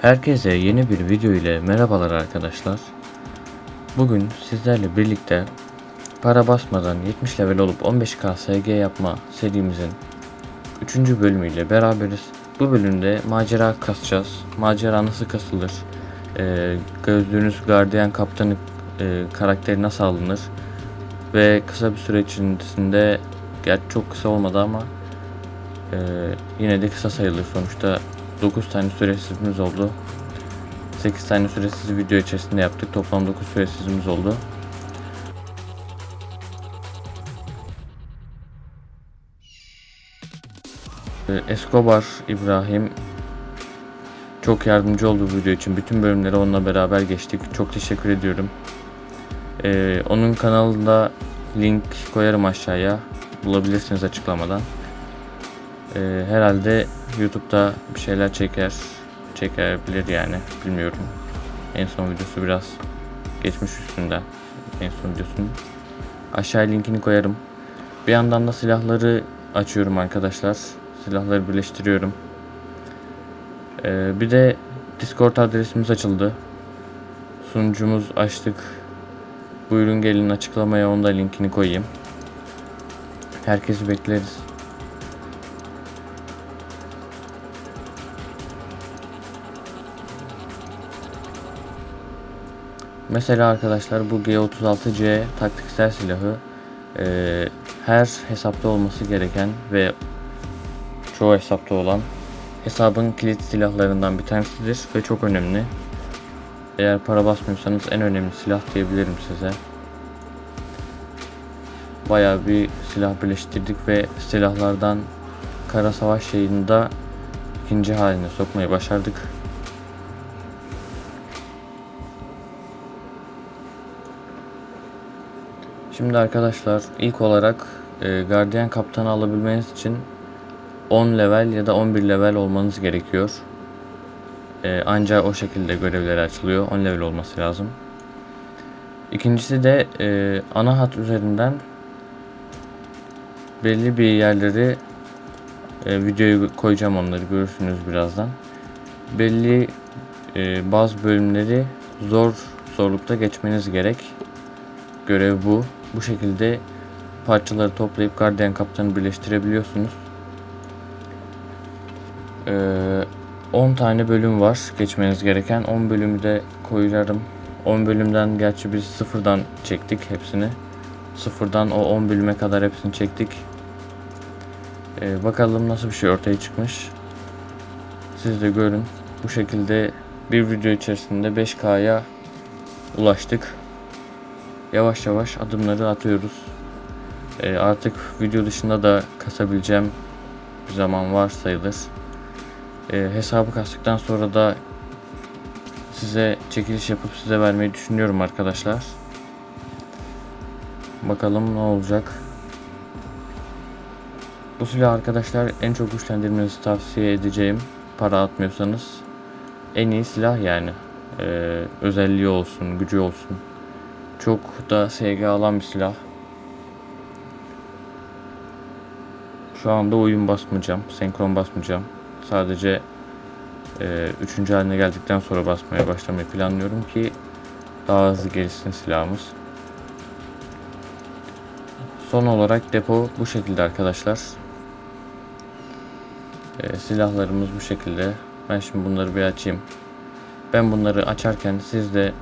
Herkese yeni bir video ile merhabalar arkadaşlar. Bugün sizlerle birlikte para basmadan 70 level olup 15k SG yapma serimizin 3. bölümüyle beraberiz. Bu bölümde macera kasacağız. Macera nasıl kasılır? Ee, gözlüğünüz gardiyan kaptanı e, karakteri nasıl alınır? Ve kısa bir süre içerisinde gerçi çok kısa olmadı ama e, yine de kısa sayılır sonuçta 9 tane süresizimiz oldu. 8 tane süresiz video içerisinde yaptık. Toplam 9 süresizimiz oldu. Ee, Escobar İbrahim çok yardımcı oldu bu video için. Bütün bölümleri onunla beraber geçtik. Çok teşekkür ediyorum. Ee, onun kanalında link koyarım aşağıya. Bulabilirsiniz açıklamadan. Ee, herhalde YouTube'da bir şeyler çeker. Çekebilir yani. Bilmiyorum. En son videosu biraz geçmiş üstünden. En son videosunun. Aşağıya linkini koyarım. Bir yandan da silahları açıyorum arkadaşlar. Silahları birleştiriyorum. Ee, bir de Discord adresimiz açıldı. Sunucumuz açtık. Buyurun gelin açıklamaya onda linkini koyayım. Herkesi bekleriz. Mesela arkadaşlar bu G36C taktiksel silahı eee, her hesapta olması gereken ve çoğu hesapta olan hesabın kilit silahlarından bir tanesidir ve çok önemli. Eğer para basmıyorsanız en önemli silah diyebilirim size. Bayağı bir silah birleştirdik ve silahlardan kara savaş yayında ikinci haline sokmayı başardık. Şimdi arkadaşlar ilk olarak e, gardiyan kaptanı alabilmeniz için 10 level ya da 11 level olmanız gerekiyor. E, ancak o şekilde görevleri açılıyor. 10 level olması lazım. İkincisi de e, ana hat üzerinden belli bir yerleri e, videoyu koyacağım onları görürsünüz birazdan. Belli e, bazı bölümleri zor zorlukta geçmeniz gerek. Görev bu. Bu şekilde parçaları toplayıp gardiyan kaptanı birleştirebiliyorsunuz. Ee, 10 tane bölüm var geçmeniz gereken. 10 bölümü de koyarım. 10 bölümden gerçi biz sıfırdan çektik hepsini. Sıfırdan o 10 bölüme kadar hepsini çektik. Ee, bakalım nasıl bir şey ortaya çıkmış. Siz de görün. Bu şekilde bir video içerisinde 5K'ya ulaştık yavaş yavaş adımları atıyoruz. Ee, artık video dışında da kasabileceğim bir zaman var sayılır. Ee, hesabı kastıktan sonra da size çekiliş yapıp size vermeyi düşünüyorum arkadaşlar. Bakalım ne olacak. Bu silah arkadaşlar en çok güçlendirmenizi tavsiye edeceğim. Para atmıyorsanız en iyi silah yani. Ee, özelliği olsun, gücü olsun. Çok da SG alan bir silah. Şu anda oyun basmayacağım. Senkron basmayacağım. Sadece e, üçüncü haline geldikten sonra basmaya başlamayı planlıyorum ki daha hızlı gelişsin silahımız. Son olarak depo bu şekilde arkadaşlar. E, silahlarımız bu şekilde. Ben şimdi bunları bir açayım. Ben bunları açarken siz de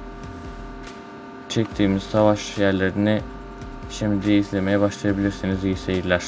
çektiğimiz savaş yerlerini şimdi izlemeye başlayabilirsiniz. İyi seyirler.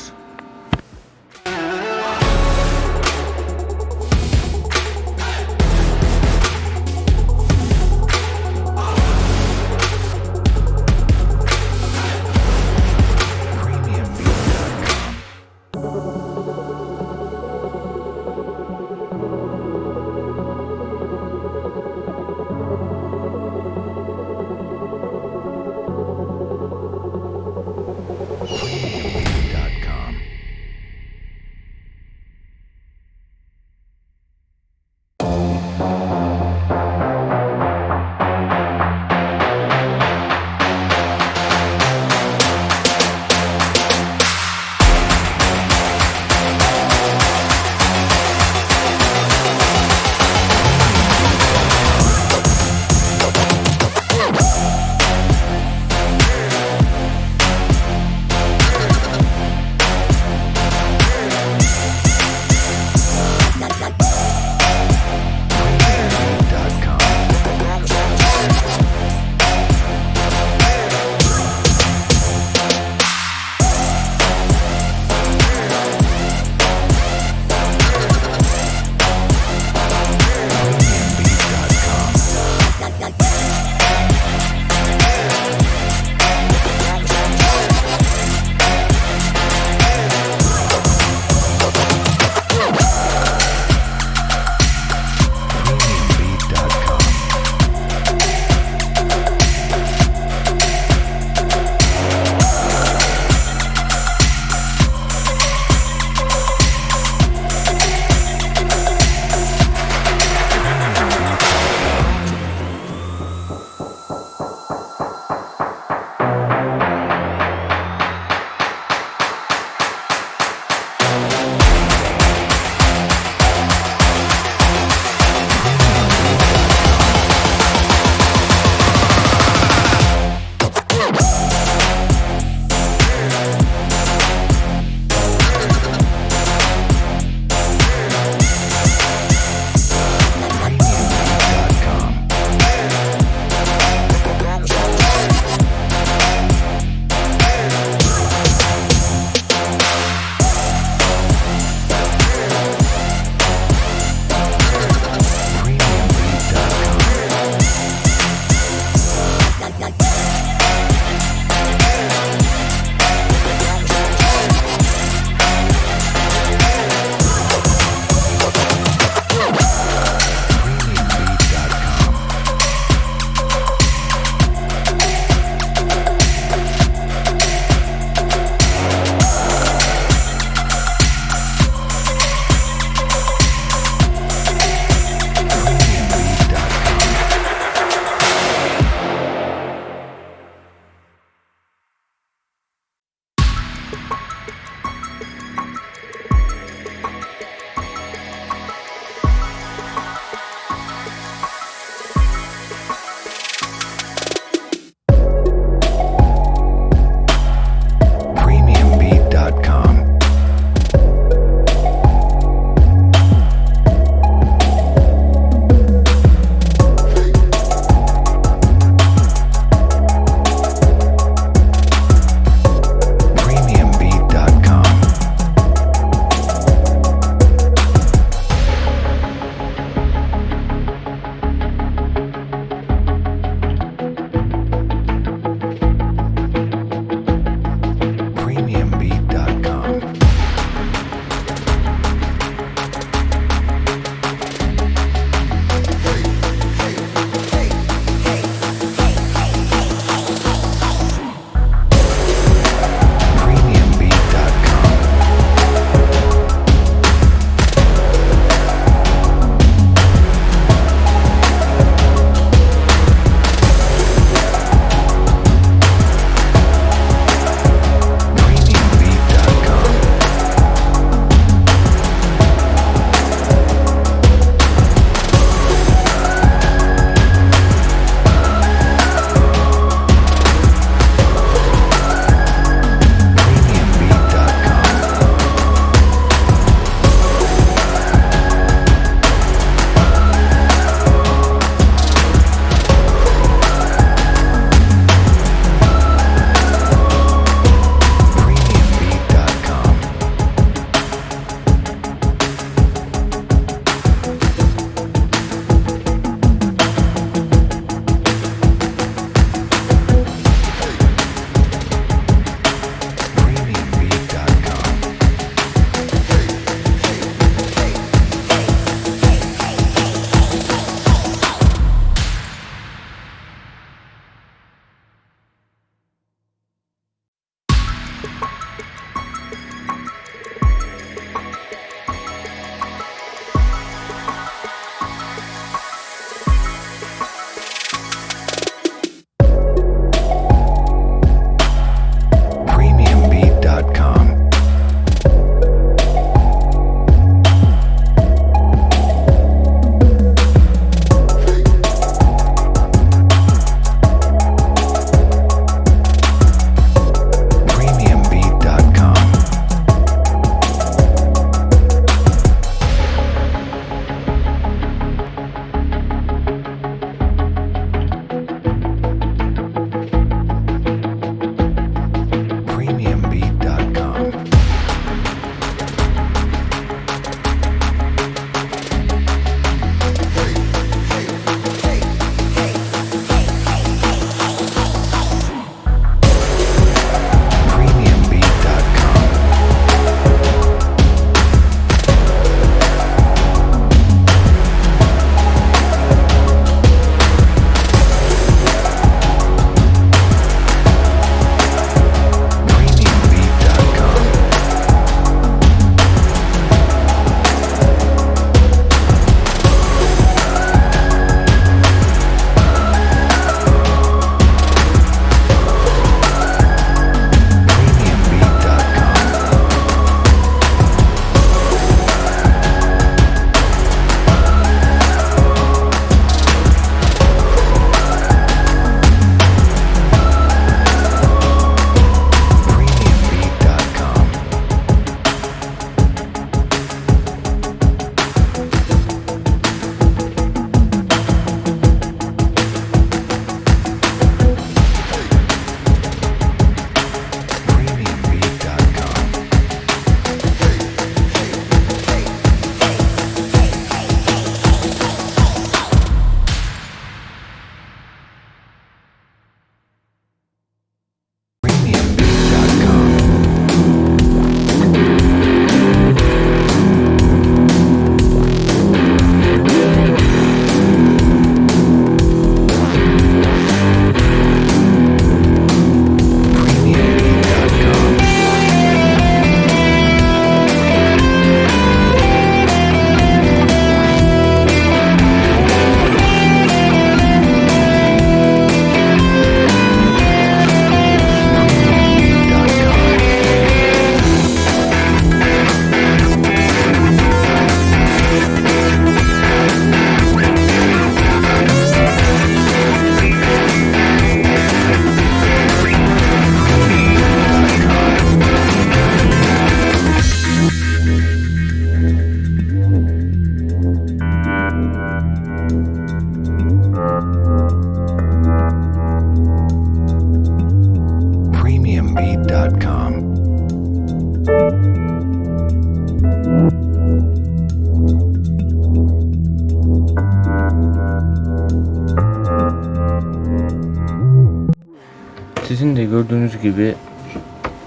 Sizin de gördüğünüz gibi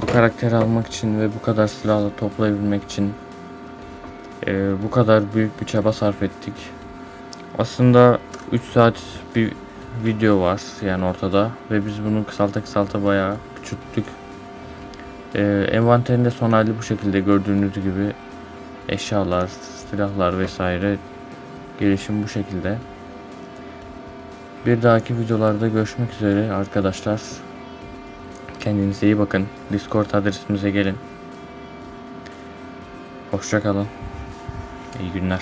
bu karakteri almak için ve bu kadar silahla toplayabilmek için e, bu kadar büyük bir çaba sarf ettik. Aslında 3 saat bir video var yani ortada ve biz bunu kısalta kısalta bayağı küçülttük. E, envanterinde son hali bu şekilde gördüğünüz gibi eşyalar, silahlar vesaire gelişim bu şekilde. Bir dahaki videolarda görüşmek üzere arkadaşlar. Kendinize iyi bakın. Discord adresimize gelin. Hoşça kalın. İyi günler.